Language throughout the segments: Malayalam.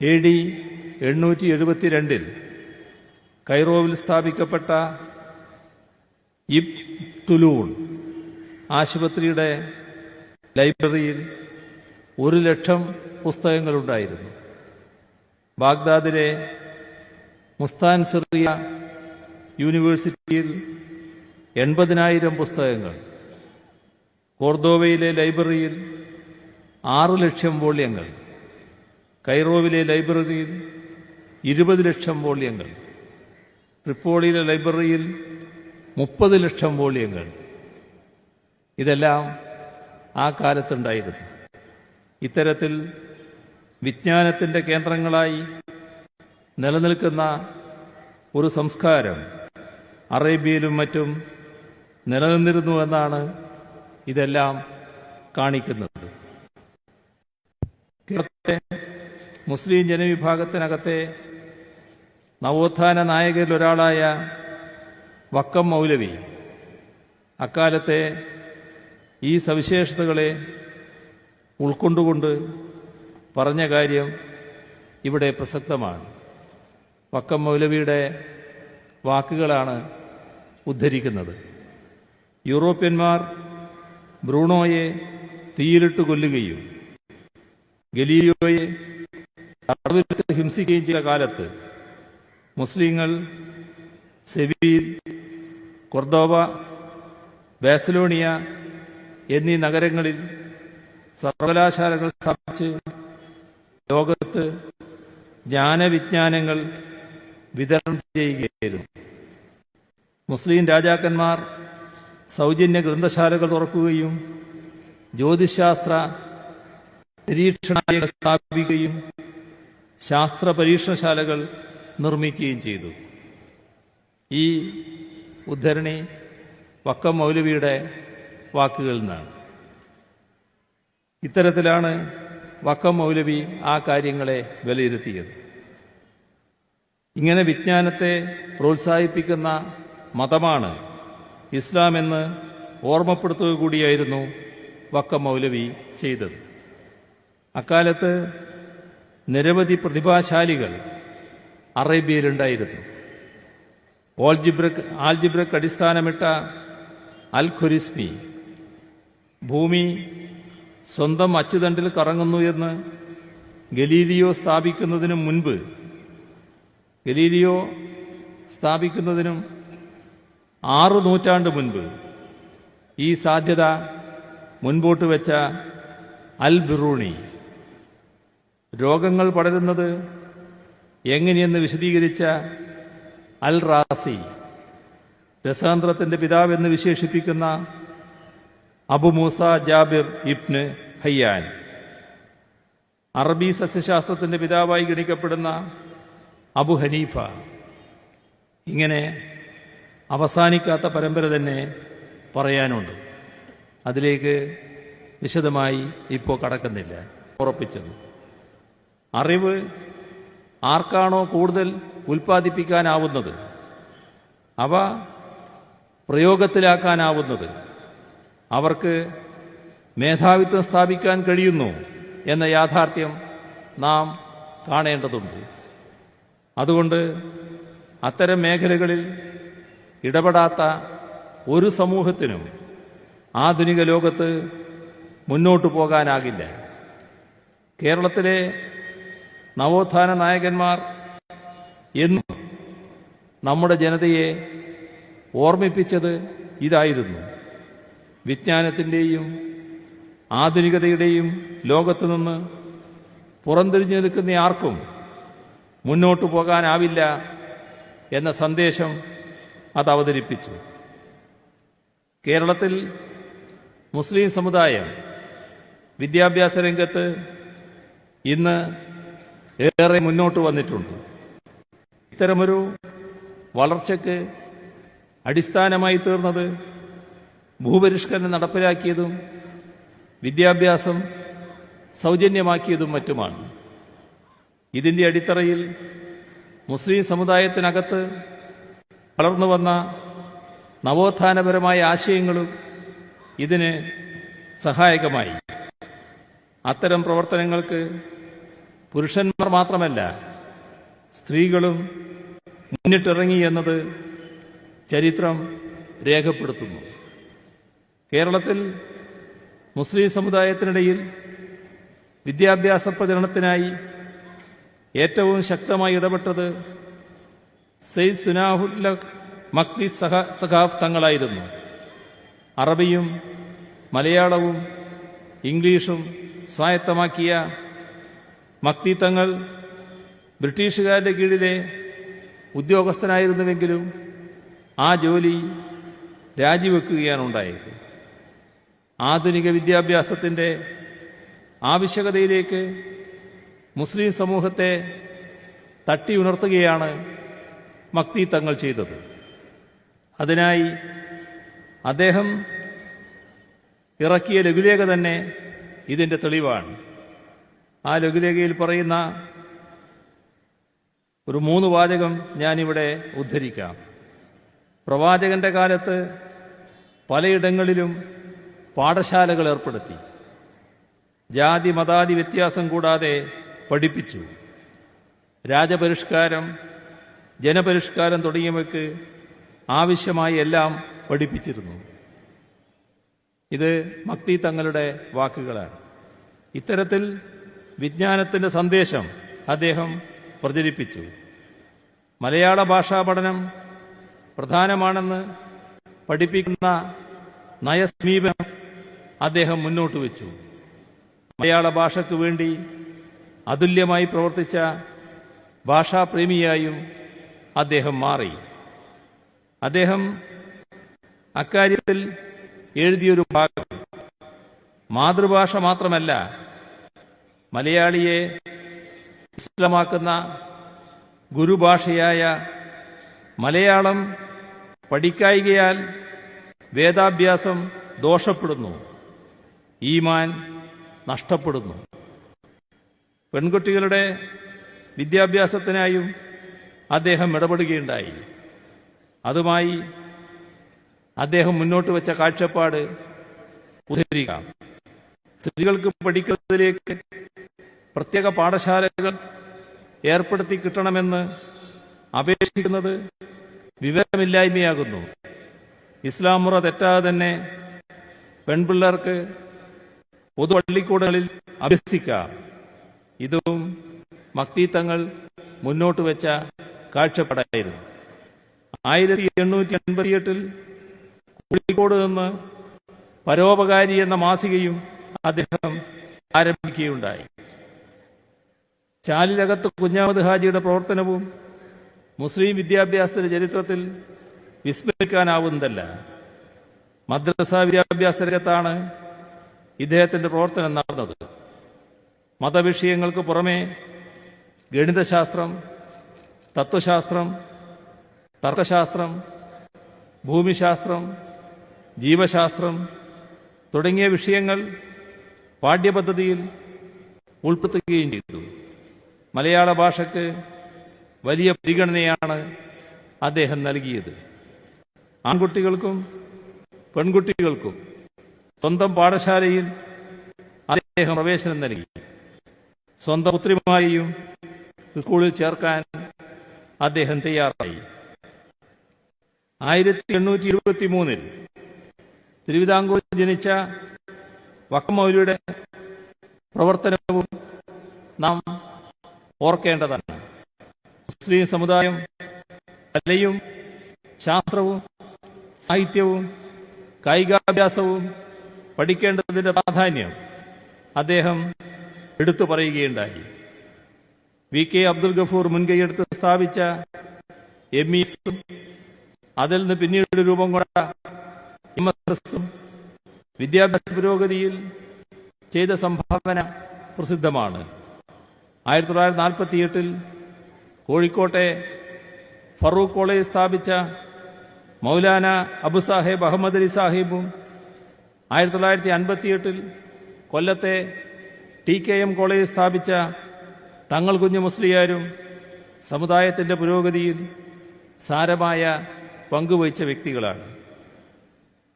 എ ഡി എണ്ണൂറ്റി എഴുപത്തിരണ്ടിൽ കൈറോവിൽ സ്ഥാപിക്കപ്പെട്ട ഇബ് തുലൂൺ ആശുപത്രിയുടെ ലൈബ്രറിയിൽ ഒരു ലക്ഷം പുസ്തകങ്ങളുണ്ടായിരുന്നു. ബാഗ്ദാദിലെ മുസ്താൻ സിറിയ യൂണിവേഴ്സിറ്റിയിൽ എൺപതിനായിരം പുസ്തകങ്ങൾ കോർദോവയിലെ ലൈബ്രറിയിൽ ആറ് ലക്ഷം വോള്യങ്ങൾ കൈറോവിലെ ലൈബ്രറിയിൽ ഇരുപത് ലക്ഷം വോള്യങ്ങൾ ട്രിപ്പോളിയിലെ ലൈബ്രറിയിൽ മുപ്പത് ലക്ഷം വോള്യങ്ങൾ. ഇതെല്ലാം ആ കാലത്തുണ്ടായിരുന്നു. ഇത്തരത്തിൽ വിജ്ഞാനത്തിന്റെ കേന്ദ്രങ്ങളായി നിലനിൽക്കുന്ന ഒരു സംസ്കാരം അറേബ്യയിലും മറ്റും നിലനിന്നിരുന്നു എന്നാണ് ഇതെല്ലാം കാണിക്കുന്നത്. കേരളത്തിലെ മുസ്ലിം ജനവിഭാഗത്തിനകത്തെ നവോത്ഥാന നായകരിൽ ഒരാളായ വക്കം മൗലവി. അക്കാലത്തെ ഈ സവിശേഷതകളെ ഉൾക്കൊണ്ടുകൊണ്ട് പറഞ്ഞ കാര്യം ഇവിടെ പ്രസക്തമാണ്. വക്കം മൗലവിയുടെ വാക്കുകളാണ് ഉദ്ധരിക്കുന്നത്. യൂറോപ്യന്മാർ ബ്രൂണോയെ തീയിലിട്ട് കൊല്ലുകയും ഗലീലിയോയെ തടവിലിട്ട് ഹിംസിക്കുകയും ചെയ്ത കാലത്ത് മുസ്ലിങ്ങൾ സെവീൽ കൊർദോവ ബാസലോണിയ എന്നീ നഗരങ്ങളിൽ സർവകലാശാലകൾ സ്ഥാപിച്ച് ലോകത്ത് ജ്ഞാനവിജ്ഞാനങ്ങൾ വിതരണം ചെയ്യുകയായിരുന്നു. മുസ്ലിം രാജാക്കന്മാർ സൗജന്യ ഗ്രന്ഥശാലകൾ തുറക്കുകയും ജ്യോതിശാസ്ത്ര നിരീക്ഷണ സ്ഥാപിക്കുകയും ശാസ്ത്ര പരീക്ഷണശാലകൾ നിർമ്മിക്കുകയും ചെയ്തു. ഈ ഉദ്ധരണി വക്കം മൗലവിയുടെ വാക്കുകളിൽ നിന്നാണ്. ഇത്തരത്തിലാണ് വക്കം മൗലവി ആ കാര്യങ്ങളെ വിലയിരുത്തിയത്. ഇങ്ങനെ വിജ്ഞാനത്തെ പ്രോത്സാഹിപ്പിക്കുന്ന മതമാണ് ഇസ്ലാം എന്ന് ഓർമ്മപ്പെടുത്തുക കൂടിയായിരുന്നു വക്കം മൗലവി ചെയ്തത്. അക്കാലത്ത് നിരവധി പ്രതിഭാശാലികൾ അറേബ്യയിലുണ്ടായിരുന്നു. ഓൾജിബ്രക് ആൽജിബ്രക് അടിസ്ഥാനമിട്ട അൽ ഖുരിസ്മി ഭൂമി സ്വന്തം അച്ചുതണ്ടിൽ കറങ്ങുന്നു എന്ന് ഗലീലിയോ സ്ഥാപിക്കുന്നതിനും മുൻപ് ഗലീലിയോ സ്ഥാപിക്കുന്നതിനും ആറ് നൂറ്റാണ്ട് മുൻപ് ഈ സാധ്യത മുൻപോട്ട് വെച്ച അൽ ബിറൂണി രോഗങ്ങൾ പടരുന്നത് എങ്ങനെയെന്ന് വിശദീകരിച്ച അൽ റാസി രസാന്ത്രത്തിന്റെ പിതാവെന്ന് വിശേഷിപ്പിക്കുന്ന Abu Musa Jabir ibn Hayyan. അറബി സസ്യശാസ്ത്രത്തിന്റെ പിതാവായി ഗണിക്കപ്പെടുന്ന അബു ഹനീഫ. ഇങ്ങനെ അവസാനിക്കാത്ത പരമ്പര തന്നെ പറയാനുണ്ട്. അതിലേക്ക് വിശദമായി ഇപ്പോൾ കടക്കുന്നില്ല. ഉറപ്പിച്ചത്. അറിവ് ആർക്കാണോ കൂടുതൽ ഉൽപ്പാദിപ്പിക്കാനാവുന്നത്? അവ പ്രയോഗത്തിലാക്കാനാവുന്നത്? അവർക്ക് മേധാവിത്വം സ്ഥാപിക്കാൻ കഴിയുന്നു എന്ന യാഥാർത്ഥ്യം നാം കാണേണ്ടതുണ്ട്. അതുകൊണ്ട് അത്തരം മേഖലകളിൽ ഇടപെടാത്ത ഒരു സമൂഹത്തിനും ആധുനിക ലോകത്ത് മുന്നോട്ടു പോകാനാകില്ല. കേരളത്തിലെ നവോത്ഥാന നായകന്മാർ എന്നും നമ്മുടെ ജനതയെ ഓർമ്മിപ്പിച്ചത് ഇതായിരുന്നു. വിജ്ഞാനത്തിന്റെയും ആധുനികതയുടെയും ലോകത്തു നിന്ന് പുറംതിരിഞ്ഞു നിൽക്കുന്ന ആർക്കും മുന്നോട്ടു പോകാനാവില്ല എന്ന സന്ദേശം അത് അവതരിപ്പിച്ചു. കേരളത്തിൽ മുസ്ലിം സമുദായം വിദ്യാഭ്യാസ രംഗത്ത് ഇന്ന് ഏറെ മുന്നോട്ട് വന്നിട്ടുണ്ട്. ഇത്തരമൊരു വളർച്ചയ്ക്ക് അടിസ്ഥാനമായി തീർന്നത് ഭൂപരിഷ്കരണം നടപ്പിലാക്കിയതും വിദ്യാഭ്യാസം സൗജന്യമാക്കിയതും മറ്റുമാണ്. ഇതിന്റെ അടിത്തറയിൽ മുസ്ലിം സമുദായത്തിനകത്ത് വളർന്നു വന്ന നവോത്ഥാനപരമായ ആശയങ്ങളും ഇതിന് സഹായകമായി. അത്തരം പ്രവർത്തനങ്ങൾക്ക് പുരുഷന്മാർ മാത്രമല്ല സ്ത്രീകളും മുന്നിട്ടിറങ്ങി എന്നത് ചരിത്രം രേഖപ്പെടുത്തുന്നു. കേരളത്തിൽ മുസ്ലിം സമുദായത്തിനിടയിൽ വിദ്യാഭ്യാസ പ്രചരണത്തിനായി ഏറ്റവും ശക്തമായി ഇടപെട്ടത് സെയ് സുനാഹുല്ല മക്തി സഹ സഖാഫ് തങ്ങളായിരുന്നു. അറബിയും മലയാളവും ഇംഗ്ലീഷും സ്വായത്തമാക്കിയ മക്തി തങ്ങൾ ബ്രിട്ടീഷുകാരുടെ കീഴിലെ ഉദ്യോഗസ്ഥനായിരുന്നുവെങ്കിലും ആ ജോലി രാജിവെക്കുകയാണ് ഉണ്ടായത്. ആധുനിക വിദ്യാഭ്യാസത്തിന്റെ ആവശ്യകതയിലേക്ക് മുസ്ലിം സമൂഹത്തെ തട്ടി ഉണർത്തുകയാണ് മക്തി തങ്ങൾ ചെയ്തത്. അതിനായി അദ്ദേഹം ഇറക്കിയ ലഘുലേഖ തന്നെ ഇതിന്റെ തെളിവാണ്. ആ ലഘുലേഖയിൽ പറയുന്ന ഒരു മൂന്ന് വാചകം ഞാനിവിടെ ഉദ്ധരിക്കാം. പ്രവാചകന്റെ കാലത്ത് പലയിടങ്ങളിലും പാഠശാലകൾ ഏർപ്പെടുത്തി. ജാതി മതാതി വ്യത്യാസം കൂടാതെ പഠിപ്പിച്ചു. രാജപരിഷ്കാരം ജനപരിഷ്കാരം തുടങ്ങിയവയ്ക്ക് ആവശ്യമായി എല്ലാം പഠിപ്പിച്ചിരുന്നു. ഇത് മക്തി തങ്ങളുടെ വാക്കുകളാണ്. ഇത്തരത്തിൽ വിജ്ഞാനത്തിന്റെ സന്ദേശം അദ്ദേഹം പ്രചരിപ്പിച്ചു. മലയാള ഭാഷാ പഠനം പ്രധാനമാണെന്ന് പഠിപ്പിക്കുന്ന നയസമീപനം അദ്ദേഹം മുന്നോട്ട് വെച്ചു. മലയാള ഭാഷയ്ക്ക് വേണ്ടി അതുല്യമായി പ്രവർത്തിച്ച ഭാഷാപ്രേമിയായും അദ്ദേഹം മാറി. അദ്ദേഹം അക്കാര്യത്തിൽ എഴുതിയൊരു ഭാഗം. മാതൃഭാഷ മാത്രമല്ല മലയാളിയെ ഇസ്ലമാക്കുന്ന ഗുരുഭാഷയായ മലയാളം പഠിക്കായികയാൽ വേദാഭ്യാസം ദോഷപ്പെടുന്നു ഈമാൻ നഷ്ടപ്പെടുന്നു. പെൺകുട്ടികളുടെ വിദ്യാഭ്യാസത്തിനായും അദ്ദേഹം ഇടപെടുകയുണ്ടായി. അതുമായി അദ്ദേഹം മുന്നോട്ട് വെച്ച കാഴ്ചപ്പാട് ഉദ്ധരിക്കാം. സ്ത്രീകൾക്ക് പഠിക്കുന്നതിലേക്ക് പ്രത്യേക പാഠശാലകൾ ഏർപ്പെടുത്തി കിട്ടണമെന്ന് അപേക്ഷിക്കുന്നത് വിവരമില്ലായ്മയാകുന്നു. ഇസ്ലാം മുറ തെറ്റാതെ തന്നെ പെൺപിള്ളേർക്ക് പൊതു പള്ളിക്കൂടങ്ങളിൽ അഭ്യസിക്കാം. ഇതും മക്തീത്തങ്ങൾ മുന്നോട്ട് വെച്ച കാഴ്ചപ്പാടായിരുന്നു. ആയിരത്തി എണ്ണൂറ്റി എൺപത്തിയെട്ടിൽ കോഴിക്കോട് നിന്ന് പരോപകാരി എന്ന മാസികയും അദ്ദേഹം ആരംഭിക്കുകയുണ്ടായി. ചാലിലകത്ത് കുഞ്ഞാമത് ഹാജിയുടെ പ്രവർത്തനവും മുസ്ലിം വിദ്യാഭ്യാസത്തിന്റെ ചരിത്രത്തിൽ വിസ്മരിക്കാനാവുന്നതല്ല. മദ്രസ വിദ്യാഭ്യാസ രംഗത്താണ് ഇദ്ദേഹത്തിന്റെ പ്രവർത്തനം നടന്നത്. മതവിഷയങ്ങൾക്ക് പുറമെ ഗണിതശാസ്ത്രം തത്വശാസ്ത്രം തർക്കശാസ്ത്രം ഭൂമിശാസ്ത്രം ജീവശാസ്ത്രം തുടങ്ങിയ വിഷയങ്ങൾ പാഠ്യപദ്ധതിയിൽ ഉൾപ്പെടുത്തുകയും ചെയ്തു. മലയാള ഭാഷയ്ക്ക് വലിയ പരിഗണനയാണ് അദ്ദേഹം നൽകിയത്. ആൺകുട്ടികൾക്കും പെൺകുട്ടികൾക്കും സ്വന്തം പാഠശാലയിൽ അദ്ദേഹം പ്രവേശനം നൽകി. സ്വന്തം പുത്രിമാരെയും സ്കൂളിൽ ചേർക്കാൻ അദ്ദേഹം തയ്യാറായി. ആയിരത്തി എണ്ണൂറ്റി ഇരുപത്തി മൂന്നിൽ തിരുവിതാംകൂർ ജനിച്ച വക്കമൗലിയുടെ പ്രവർത്തനവും നാം ഓർക്കേണ്ടതാണ്. മുസ്ലിം സമുദായം കലയും ശാസ്ത്രവും സാഹിത്യവും കായികാഭ്യാസവും പഠിക്കേണ്ടതിന്റെ പ്രാധാന്യം അദ്ദേഹം എടുത്തു പറയുകയുണ്ടായി. വി കെ അബ്ദുൽ ഗഫൂർ മുൻകൈയെടുത്ത് സ്ഥാപിച്ച എം ഇസും അതിൽ നിന്ന് പിന്നീട് രൂപം കൊണ്ട എം എസ് എസും വിദ്യാഭ്യാസ പുരോഗതിയിൽ ചെയ്ത സംഭാവന പ്രസിദ്ധമാണ്. ആയിരത്തി തൊള്ളായിരത്തി നാൽപ്പത്തി എട്ടിൽ കോഴിക്കോട്ടെ ഫറൂഖ് കോളേജ് സ്ഥാപിച്ച മൗലാന അബു സാഹേബ് അഹമ്മദ് അലി സാഹിബും ആയിരത്തി തൊള്ളായിരത്തി അൻപത്തിയെട്ടിൽ കൊല്ലത്തെ ടി കെ എം കോളേജ് സ്ഥാപിച്ച തങ്ങൾ കുഞ്ഞു മുസ്ലിയാരും സമുദായത്തിന്റെ പുരോഗതിയിൽ സാരമായ പങ്കുവഹിച്ച വ്യക്തികളാണ്.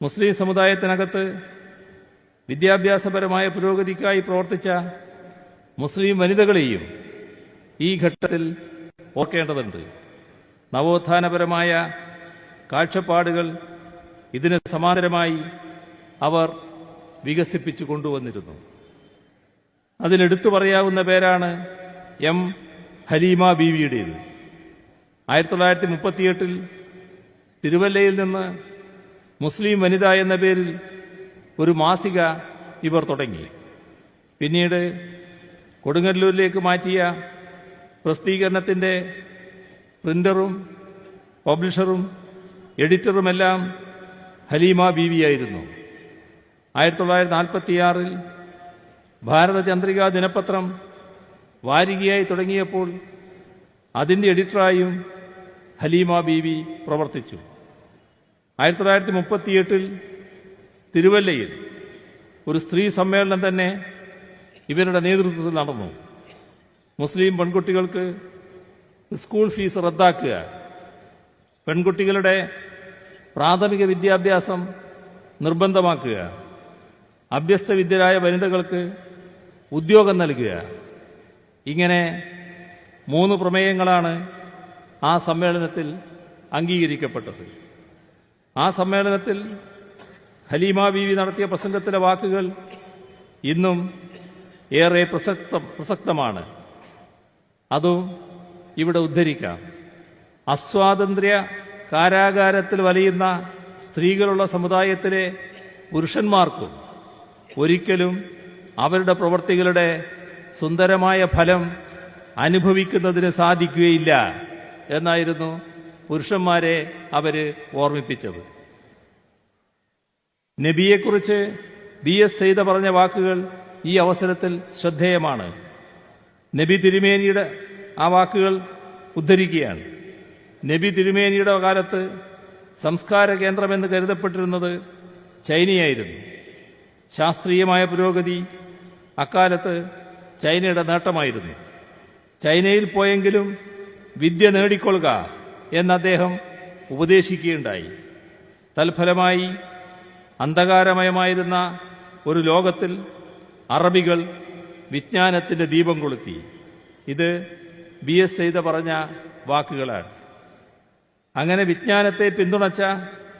മുസ്ലിം സമുദായത്തിനകത്ത് വിദ്യാഭ്യാസപരമായ പുരോഗതിക്കായി പ്രവർത്തിച്ച മുസ്ലിം വനിതകളെയും ഈ ഘട്ടത്തിൽ ഓർക്കേണ്ടതുണ്ട്. നവോത്ഥാനപരമായ കാഴ്ചപ്പാടുകൾ ഇതിന് സമാന്തരമായി അവർ വികസിപ്പിച്ചു കൊണ്ടുവന്നിരുന്നു. അതിലെടുത്തു പറയാവുന്ന പേരാണ് എം. ഹലീമ ബീവിയുടേത്. ആയിരത്തി തൊള്ളായിരത്തി മുപ്പത്തിയെട്ടിൽ തിരുവല്ലയിൽ നിന്ന് മുസ്ലിം വനിത എന്ന പേരിൽ ഒരു മാസിക ഇവർ തുടങ്ങി. പിന്നീട് കൊടുങ്ങല്ലൂരിലേക്ക് മാറ്റിയ പ്രസിദ്ധീകരണത്തിന്റെ പ്രിന്ററും പബ്ലിഷറും എഡിറ്ററുമെല്ലാം ഹലീമ ബീവിയായിരുന്നു ആയിരത്തി തൊള്ളായിരത്തി നാൽപ്പത്തിയാറിൽ ഭാരതചന്ദ്രിക ദിനപത്രം വാരികയായി തുടങ്ങിയപ്പോൾ അതിന്റെ എഡിറ്ററായും ഹലീമ ബീവി പ്രവർത്തിച്ചു. ആയിരത്തി തൊള്ളായിരത്തി മുപ്പത്തിയെട്ടിൽ തിരുവല്ലയിൽ ഒരു സ്ത്രീ സമ്മേളനം തന്നെ ഇവരുടെ നേതൃത്വത്തിൽ നടന്നു. മുസ്ലിം പെൺകുട്ടികൾക്ക് സ്കൂൾ ഫീസ് റദ്ദാക്കുക പെൺകുട്ടികളുടെ പ്രാഥമിക വിദ്യാഭ്യാസം നിർബന്ധമാക്കുക അഭ്യസ്ത വിദ്യരായ വനിതകൾക്ക് ഉദ്യോഗം നൽകുക. ഇങ്ങനെ മൂന്ന് പ്രമേയങ്ങളാണ് ആ സമ്മേളനത്തിൽ അംഗീകരിക്കപ്പെട്ടത്. ആ സമ്മേളനത്തിൽ ഹലീമ ബീവി നടത്തിയ പ്രസംഗത്തിലെ വാക്കുകൾ ഇന്നും ഏറെ പ്രസക്ത പ്രസക്തമാണ്. അതും ഇവിടെ ഉദ്ധരിക്കാം. അസ്വാതന്ത്ര്യ കാരാഗാരത്തിൽ വലയുന്ന സ്ത്രീകളുള്ള സമുദായത്തിലെ പുരുഷന്മാർക്കും ഒരിക്കലും അവരുടെ പ്രവർത്തികളുടെ സുന്ദരമായ ഫലം അനുഭവിക്കുന്നതിന് സാധിക്കുകയില്ല എന്നായിരുന്നു പുരുഷന്മാരെ അവർ ഓർമ്മിപ്പിച്ചത്. നബിയെക്കുറിച്ച് ബി എസ് സെയ്ത പറഞ്ഞ വാക്കുകൾ ഈ അവസരത്തിൽ ശ്രദ്ധേയമാണ്. നബി തിരുമേനിയുടെ ആ വാക്കുകൾ ഉദ്ധരിക്കുകയാണ്. നബി തിരുമേനിയുടെ കാലത്ത് സംസ്കാര കേന്ദ്രമെന്ന് കരുതപ്പെട്ടിരുന്നത് ചൈനയായിരുന്നു. ശാസ്ത്രീയമായ പുരോഗതി അക്കാലത്ത് ചൈനയുടെ നേട്ടമായിരുന്നു. ചൈനയിൽ പോയെങ്കിലും വിദ്യ നേടിക്കൊള്ളുക എന്ന് അദ്ദേഹം ഉപദേശിക്കുകയുണ്ടായി. തൽഫലമായി അന്ധകാരമയമായിരുന്ന ഒരു ലോകത്തിൽ അറബികൾ വിജ്ഞാനത്തിന്റെ ദീപം കൊളുത്തി. ഇത് ബി എസ് സെയ്ത പറഞ്ഞ വാക്കുകളാണ്. അങ്ങനെ വിജ്ഞാനത്തെ പിന്തുണച്ച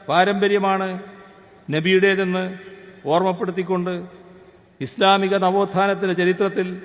പാരമ്പര്യമാണ് നബിയുടേതെന്ന് ഓർമ്മപ്പെടുത്തിക്കൊണ്ട് ഇസ്ലാമിക നവോത്ഥാനത്തിന്റെ ചരിത്രത്തിൽ